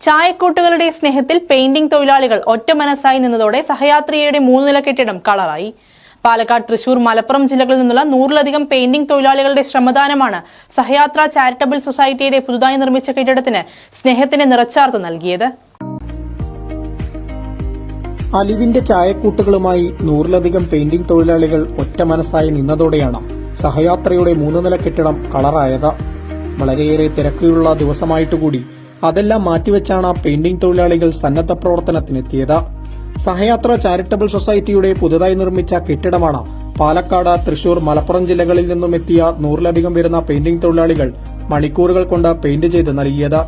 ചായക്കൂട്ടുകളുടെ സ്നേഹത്തിൽ പെയിന്റിംഗ് തൊഴിലാളികൾ ഒറ്റ മനസ്സായി നിന്നതോടെ സഹയാത്രികയുടെ മൂന്നുനില കെട്ടിടം കളറായി. പാലക്കാട് തൃശൂർ മലപ്പുറം ജില്ലകളിൽ നിന്നുള്ള നൂറിലധികം പെയിന്റിംഗ് തൊഴിലാളികളുടെ ശ്രമദാനമാണ് സഹയാത്ര ചാരിറ്റബിൾ സൊസൈറ്റിയുടെ പുതുതായി നിർമ്മിച്ച കെട്ടിടത്തിന് സ്നേഹത്തിന്റെ നിറച്ചാർത്ത് നൽകിയത്. അലിവിന്റെ ചായക്കൂട്ടുകളുമായി നൂറിലധികം പെയിന്റിംഗ് തൊഴിലാളികൾ ഒറ്റ മനസ്സായി നിന്നതോടെയാണ് സഹയാത്രയുടെ മൂന്നു നില കെട്ടിടം കളറായത്. വളരെയേറെ തിരക്കുള്ള ദിവസമായിട്ടുകൂടി അതെല്ലാം മാറ്റിവെച്ചാണ് പെയിന്റിംഗ് തൊഴിലാളികൾ സന്നദ്ധ പ്രവർത്തനത്തിനെത്തിയത്. സഹയാത്ര ചാരിറ്റബിൾ സൊസൈറ്റിയുടെ പുതുതായി നിർമ്മിച്ച കെട്ടിടമാണ് പാലക്കാട് തൃശൂർ മലപ്പുറം ജില്ലകളിൽ നിന്നും എത്തിയ നൂറിലധികം വരുന്ന പെയിന്റിംഗ് തൊഴിലാളികൾ മണിക്കൂറുകൾ കൊണ്ട് പെയിന്റ് ചെയ്ത് നൽകിയത്.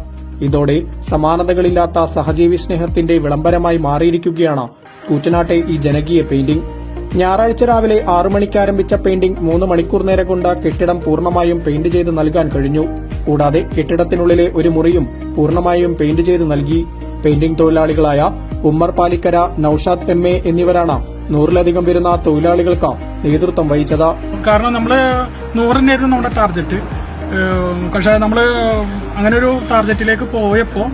ഇതോടെ സമാനതകളില്ലാത്ത സഹജീവി സ്നേഹത്തിന്റെ വിളംബരമായി മാറിയിരിക്കുകയാണ് കൂറ്റനാട്ടെ ഈ ജനകീയ പെയിന്റിംഗ് ഞായറാഴ്ച രാവിലെ ആറു മണിക്ക് ആരംഭിച്ച പെയിന്റിംഗ് മൂന്ന് മണിക്കൂർ നേരം കൊണ്ട് കെട്ടിടം പൂർണമായും പെയിന്റ് ചെയ്ത് നൽകാൻ കഴിഞ്ഞു. കൂടാതെ കെട്ടിടത്തിനുള്ളിലെ ഒരു മുറിയും പൂർണമായും പെയിന്റ് ചെയ്ത് നൽകി. പെയിന്റിംഗ് തൊഴിലാളികളായ ഉമ്മർ പാലിക്കര നൌഷാദ് എം എ എന്നിവരാണ് നൂറിലധികം വരുന്ന തൊഴിലാളികൾക്ക് നേതൃത്വം വഹിച്ചത്. കാരണം നമ്മൾ നൂറിനായിരുന്നു നമ്മുടെ ടാർഗറ്റ് പക്ഷെ നമ്മൾ അങ്ങനെ ഒരു ടാർഗറ്റിലേക്ക് പോയപ്പോൾ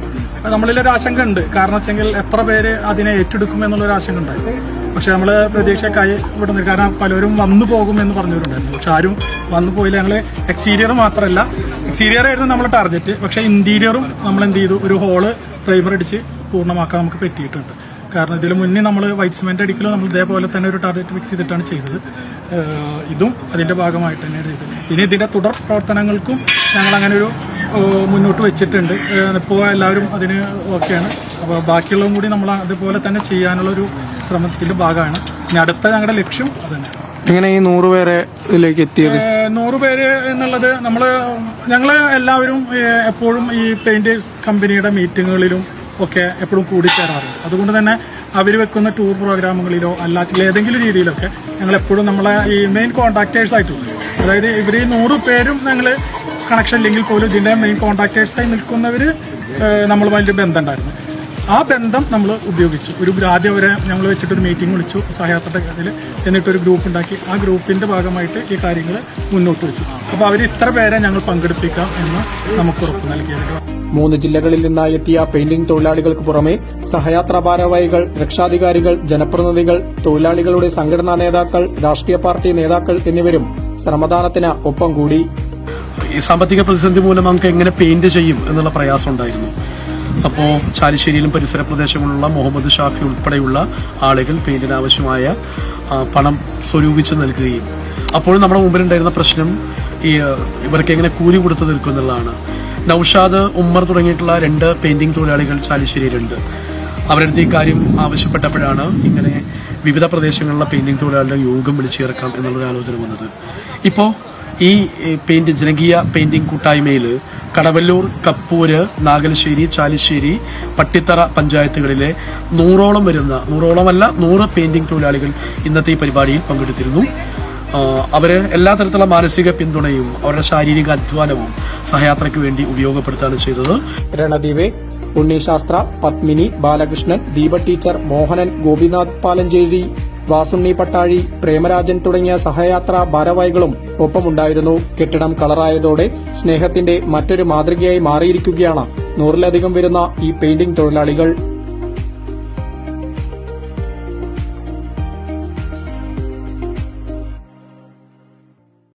നമ്മളിലൊരു ആശങ്ക ഉണ്ട് കാരണം വെച്ചെങ്കിൽ എത്ര പേര് അതിനെ ഏറ്റെടുക്കും എന്നുള്ളൊരു ആശങ്ക ഉണ്ടായി പക്ഷെ നമ്മൾ പ്രതീക്ഷക്കായി ഇവിടെ നിന്ന് കാരണം പലരും വന്നു പോകും എന്ന് പറഞ്ഞവരുണ്ടായിരുന്നു. പക്ഷെ ആരും വന്നു പോയില്ല. ഞങ്ങൾ എക്സ്റ്റീരിയർ മാത്രമല്ല എക്സ്റ്റീരിയർ ആയിരുന്നു നമ്മൾ ടാർഗറ്റ് പക്ഷെ ഇന്റീരിയറും നമ്മൾ എന്ത് ചെയ്തു? ഒരു ഹോൾ പ്രൈമർ അടിച്ച് പൂർണമാക്കാൻ നമുക്ക് പറ്റിയിട്ടുണ്ട്. കാരണം ഇതിൽ മുന്നേ നമ്മൾ വൈറ്റ് സിമെന്റ് അടിക്കലും നമ്മൾ ഇതേപോലെ തന്നെ ഒരു ടാർഗറ്റ് ഫിക്സ് ചെയ്തിട്ടാണ് ചെയ്തത്. ഇതും അതിന്റെ ഭാഗമായിട്ട് തന്നെയാണ് ചെയ്തത്. ഇനി ഇതിന്റെ തുടർ പ്രവർത്തനങ്ങൾക്കും ഞങ്ങൾ അങ്ങനെ ഒരു മുന്നോട്ട് വെച്ചിട്ടുണ്ട്. ഇപ്പോൾ എല്ലാവരും അതിന് ഓക്കെയാണ്. അപ്പോൾ ബാക്കിയുള്ളതും കൂടി നമ്മൾ അതുപോലെ തന്നെ ചെയ്യാനുള്ളൊരു ശ്രമത്തിന്റെ ശ്രമത്തിന്റെ ഭാഗമാണ്. ഇനി അടുത്ത ഞങ്ങളുടെ ലക്ഷ്യം അതന്നെ. എങ്ങനെ ഈ നൂറ് പേരെ ഇതിലേക്ക് എത്തിയത്? നൂറ് പേര് എന്നുള്ളത് നമ്മൾ ഞങ്ങൾ എല്ലാവരും എപ്പോഴും ഈ പെയിന്റേഴ്സ് കമ്പനിയുടെ മീറ്റിങ്ങുകളിലും ഒക്കെ എപ്പോഴും കൂടിച്ചേരാറുണ്ട്. അതുകൊണ്ട് തന്നെ അവർ വെക്കുന്ന ടൂർ പ്രോഗ്രാമുകളിലോ അല്ലാച്ച ഏതെങ്കിലും രീതിയിലൊക്കെ ഞങ്ങൾ എപ്പോഴും നമ്മളെ ഈ മെയിൻ കോൺടാക്റ്റേഴ്സ് ആയിട്ടുണ്ട് അതായത് ഇവർ ഈ നൂറ് പേരും ഞങ്ങൾ കണക്ഷൻ ഇല്ലെങ്കിൽ പോലും ഇതിന്റെ മെയിൻ കോൺട്രാക്ടേഴ്സായി നിൽക്കുന്നവർ നമ്മളുമായിട്ട് ബന്ധമുണ്ടായിരുന്നു. ആ ബന്ധം നമ്മൾ ഉപയോഗിച്ചു. ഒരു ആദ്യം അവരെ ഞങ്ങൾ വെച്ചിട്ടൊരു മീറ്റിംഗ് വിളിച്ചു സഹായത്തിന്റെ കാര്യത്തിൽ എന്നിട്ടൊരു ഗ്രൂപ്പ് ഉണ്ടാക്കി. ആ ഗ്രൂപ്പിന്റെ ഭാഗമായിട്ട് ഈ കാര്യങ്ങൾ മുന്നോട്ട് വെച്ചു. അപ്പോൾ അവർ ഇത്ര പേരെ ഞങ്ങൾ പങ്കെടുപ്പിക്കാം എന്ന് നമുക്ക് ഉറപ്പ് നൽകിയത് മൂന്ന് ജില്ലകളിൽ നിന്നായി എത്തിയ പെയിന്റിംഗ് തൊഴിലാളികൾക്ക് പുറമെ സഹയാത്രാ ഭാരവാഹികൾ രക്ഷാധികാരികൾ ജനപ്രതിനിധികൾ തൊഴിലാളികളുടെ സംഘടനാ നേതാക്കൾ രാഷ്ട്രീയ പാർട്ടി നേതാക്കൾ എന്നിവരും ശ്രമദാനത്തിന് ഒപ്പം കൂടി. ഈ സാമ്പത്തിക പ്രതിസന്ധി മൂലം നമുക്ക് എങ്ങനെ പെയിന്റ് ചെയ്യും എന്നുള്ള പ്രയാസം ഉണ്ടായിരുന്നു. അപ്പോൾ ചാലിശ്ശേരിയിലും പരിസര പ്രദേശങ്ങളിലുള്ള മുഹമ്മദ് ഷാഫി ഉൾപ്പെടെയുള്ള ആളുകൾ പെയിന്റിന് ആവശ്യമായ പണം സ്വരൂപിച്ച് നൽകുകയും. അപ്പോഴും നമ്മുടെ മുമ്പിലുണ്ടായിരുന്ന പ്രശ്നം ഈ ഇവർക്ക് എങ്ങനെ കൂലി കൊടുത്തു നിൽക്കും എന്നുള്ളതാണ്. നൌഷാദ് ഉമ്മർ തുടങ്ങിയിട്ടുള്ള രണ്ട് പെയിന്റിംഗ് തൊഴിലാളികൾ ചാലിശ്ശേരിയിലുണ്ട്. അവരുടെ അടുത്ത് ഈ കാര്യം ആവശ്യപ്പെട്ടപ്പോഴാണ് ഇങ്ങനെ വിവിധ പ്രദേശങ്ങളിലുള്ള പെയിന്റിംഗ് തൊഴിലാളികളുടെ യോഗം വിളിച്ചു ചേർക്കാം എന്നുള്ളൊരു ആലോചന വന്നത്. ഇപ്പോൾ ഈ പെയിന്റ് ജനകീയ പെയിന്റിംഗ് കൂട്ടായ്മയിൽ കടവല്ലൂർ കപ്പൂര് നാഗലശ്ശേരി ചാലിശ്ശേരി പട്ടിത്തറ പഞ്ചായത്തുകളിലെ നൂറോളം വരുന്ന നൂറോളമല്ല നൂറ് പെയിന്റിംഗ് തൊഴിലാളികൾ ഇന്നത്തെ ഈ പരിപാടിയിൽ പങ്കെടുത്തിരുന്നു. അവരെ എല്ലാ തരത്തിലുള്ള മാനസിക പിന്തുണയും അവരുടെ ശാരീരിക അധ്വാനവും സഹയാത്രയ്ക്ക് വേണ്ടി ഉപയോഗപ്പെടുത്താണ് ചെയ്തത്. ഉണ്ണി ഉണ്ണിശാസ്ത്ര പത്മിനി ബാലകൃഷ്ണൻ ദീപ ടീച്ചർ മോഹനൻ ഗോപിനാഥ് പാലഞ്ചേരി വാസുണ്ണി പട്ടാഴി പ്രേമരാജൻ തുടങ്ങിയ സഹയാത്രാ ഭാരവാഹികളും ഒപ്പമുണ്ടായിരുന്നു. കെട്ടിടം കളറായതോടെ സ്നേഹത്തിന്റെ മറ്റൊരു മാതൃകയായി മാറിയിരിക്കുകയാണ് നൂറിലധികം വരുന്ന ഈ പെയിന്റിംഗ് തൊഴിലാളികൾ.